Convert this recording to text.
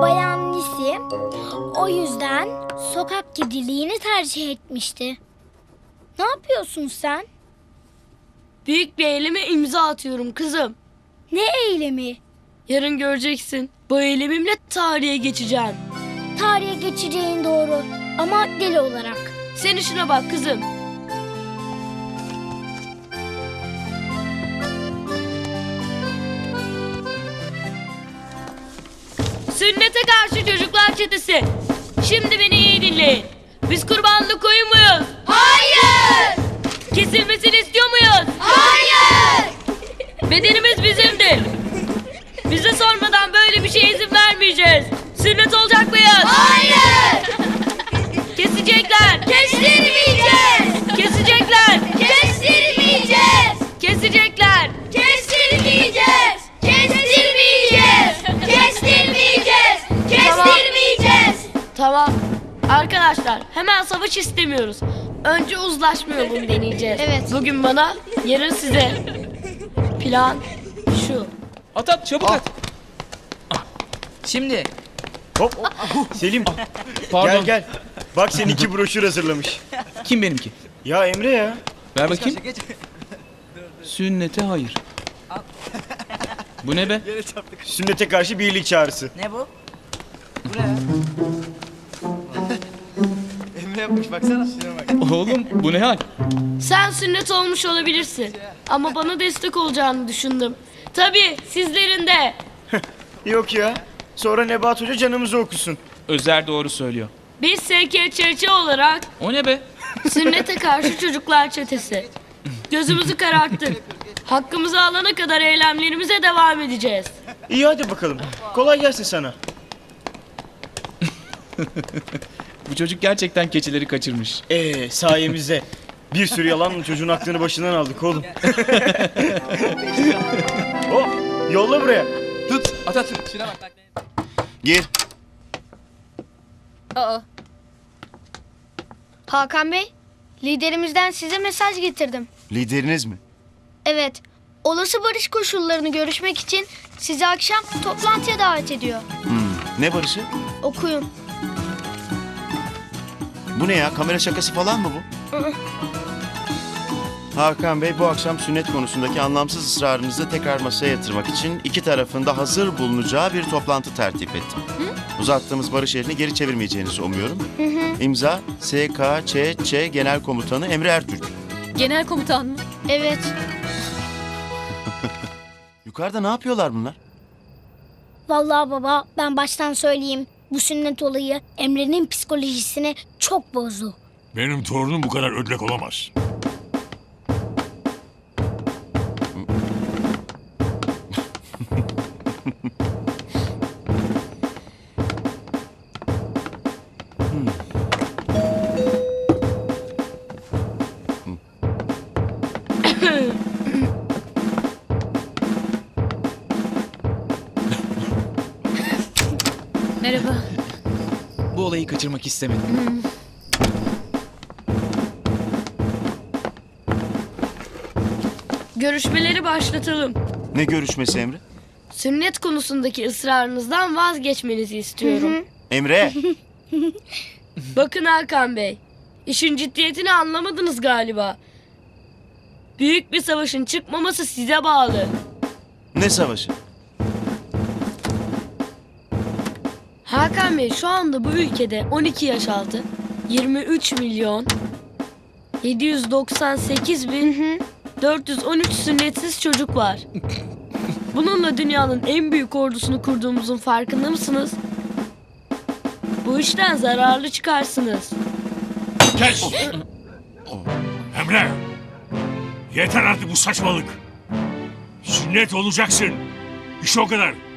Bayan Nisi o yüzden sokak kediliğini tercih etmişti. Ne yapıyorsun sen? Büyük bir eyleme imza atıyorum kızım. Ne eylemi? Yarın göreceksin. Bu eylemimle tarihe geçeceğim. Tarihe geçeceğin doğru ama deli olarak. Sen işine bak kızım. Sünnete karşı çocuklar çetesi. Şimdi beni iyi dinleyin. Biz kurbanlık koyun muyuz? Hayır! Kesilmesini istiyor muyuz? Hayır! Bedenimiz bizimdir. Bize sormadan böyle bir şeye izin vermeyeceğiz. Sünnet olacak mıyız? Hayır! Kesecekler. Kestirmeyeceğiz! Kesecekler. Kestirmeyeceğiz! Kesecekler. Arkadaşlar hemen savaş istemiyoruz. Önce uzlaşma yolunu deneyeceğiz. Evet. Bugün bana, yarın size. Plan şu. At at çabuk at. Şimdi Hop. Selim Pardon. gel gel. Bak seninki broşür hazırlamış. Kim benimki? Ya Emre ya. Ver bakayım. Sünnete hayır. Bu ne be? Sünnete karşı birlik çağrısı. ne bu? Yapmış baksana. Oğlum bu ne hal? Sen sünnet olmuş olabilirsin. Ama bana destek olacağını düşündüm. Tabii sizlerin de. Yok ya. Sonra Nebat Hoca canımızı okusun. Özer doğru söylüyor. Biz SKÇÇ olarak O ne be? sünnete karşı çocuklar çetesi. Gözümüzü kararttık. Hakkımızı alana kadar eylemlerimize devam edeceğiz. İyi hadi bakalım. Kolay gelsin sana. Bu çocuk gerçekten keçileri kaçırmış. Ee sayemizde. Bir sürü yalanla çocuğun aklını başından aldık oğlum. Hop yolla buraya. Tut at at. Şuna bak. Gir. Hakan Bey, liderimizden size mesaj getirdim. Lideriniz mi? Evet, olası barış koşullarını görüşmek için sizi akşam toplantıya davet ediyor. Ne barışı? Okuyun. Bu ne ya? Kamera şakası falan mı bu? Hakan Bey bu akşam sünnet konusundaki anlamsız ısrarınızı tekrar masaya yatırmak için iki tarafında hazır bulunacağı bir toplantı tertip ettim. Uzattığımız barış elini geri çevirmeyeceğinizi umuyorum. İmza SKÇÇ Genel Komutanı Emre Ertürk. Genel komutan mı? Evet, Yukarıda ne yapıyorlar bunlar? vallahi baba ben baştan söyleyeyim. Bu sünnet olayı Emre'nin psikolojisini çok bozdu. Benim torunum bu kadar ödlek olamaz. Merhaba. Bu olayı kaçırmak istemedim. Görüşmeleri başlatalım. Ne görüşmesi Emre? Sünnet konusundaki ısrarınızdan vazgeçmenizi istiyorum. Emre! Bakın Hakan Bey, işin ciddiyetini anlamadınız galiba. Büyük bir savaşın çıkmaması size bağlı. ne savaşı? Hakan Bey şu anda bu ülkede 12 yaş altı 23 milyon 798 bin 413 sünnetsiz çocuk var. Bununla dünyanın en büyük ordusunu kurduğumuzun farkında mısınız? Bu işten zararlı çıkarsınız. Kes! Emre! Yeter artık bu saçmalık. Sünnet olacaksın. İş o kadar.